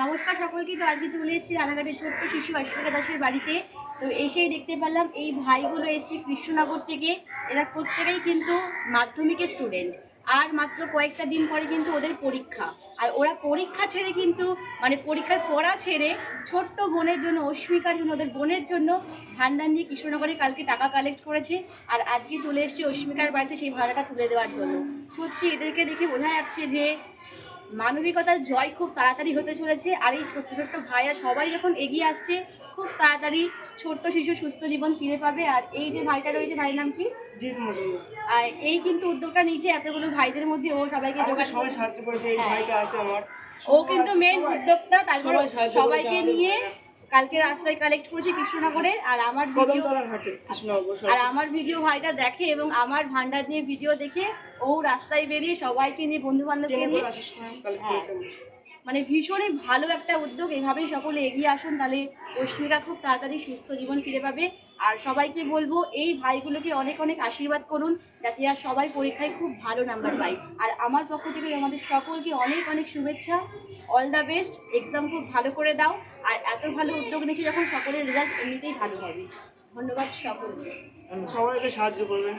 নমস্কার সকলকে। তো আজকে চলে এসেছি রানাঘাটের ছোট্ট শিশু অস্মিকা দাসের বাড়িতে। তো এসেই দেখতে পেলাম, এই ভাইগুলো এসেছে কৃষ্ণনগর থেকে। এরা প্রত্যেকেই কিন্তু মাধ্যমিকের স্টুডেন্ট আর মাত্র কয়েকটা দিন পরে কিন্তু ওদের পরীক্ষা। আর ওরা পরীক্ষা ছেড়ে কিন্তু মানে পরীক্ষার পড়া ছেড়ে ছোট্ট বোনের জন্য অস্মিকার জন্য, ওদের বোনের জন্য ভান্ডার নিয়ে কৃষ্ণনগরে কালকে টাকা কালেক্ট করেছে। আর আজকে চলে এসেছে অস্মিকার বাড়িতে সেই ভাড়াটা তুলে দেওয়ার জন্য। সত্যি এদেরকে দেখে বোঝা যাচ্ছে যে মানবিকতার জয় খুব তাড়াতাড়ি হতে চলেছে। আর এই ছোট্ট ছোট্ট ভাইয়া সবাই যখন এগিয়ে আসছে খুব তাড়াতাড়ি ছোট্ট শিশু সুস্থ জীবন ফিরে পাবে। আর এই যে ভাইটা রয়েছে ভাইয়ের নাম কি? আর এই কিন্তু উদ্যোগটা নিয়েছে এতগুলো ভাইদের মধ্যে ও সবাইকে আমাকে যোগাযোগ সবাই সাহায্য করেছে এই হ্যাঁ। ভাইটা আছে আমার। ও কিন্তু মেন উদ্যোক্তা তারপর সবাইকে নিয়ে কালকে রাস্তায় কালেক্ট করেছি কৃষ্ণনগরে আর আমার ভিডিও আর আমার ভিডিও ভাইটা দেখে এবং আমার ভান্ডার নিয়ে ভিডিও দেখে ও রাস্তায় বেরিয়ে সবাইকে নিয়ে বন্ধু বান্ধবকে নিয়ে মানে ভীষণই ভালো একটা উদ্যোগ। এভাবেই সকলে এগিয়ে আসুন, তাহলে অস্মিকা খুব তাড়াতাড়ি সুস্থ জীবন ফিরে পাবে। আর সবাইকে বলব, এই ভাইগুলোকে অনেক অনেক আশীর্বাদ করুন, যাতে আর সবাই পরীক্ষায় খুব ভালো নাম্বার পায়। আর আমার পক্ষ থেকে আমাদের সকলকে অনেক অনেক শুভেচ্ছা। অল দ্য বেস্ট এক্সাম খুব ভালো করে দাও। আর এত ভালো উদ্যোগ নিয়েছে, যখন সকলের রেজাল্ট এমনিতেই ভালো হবে। ধন্যবাদ সকলকে। সবাইকে সাহায্য করবেন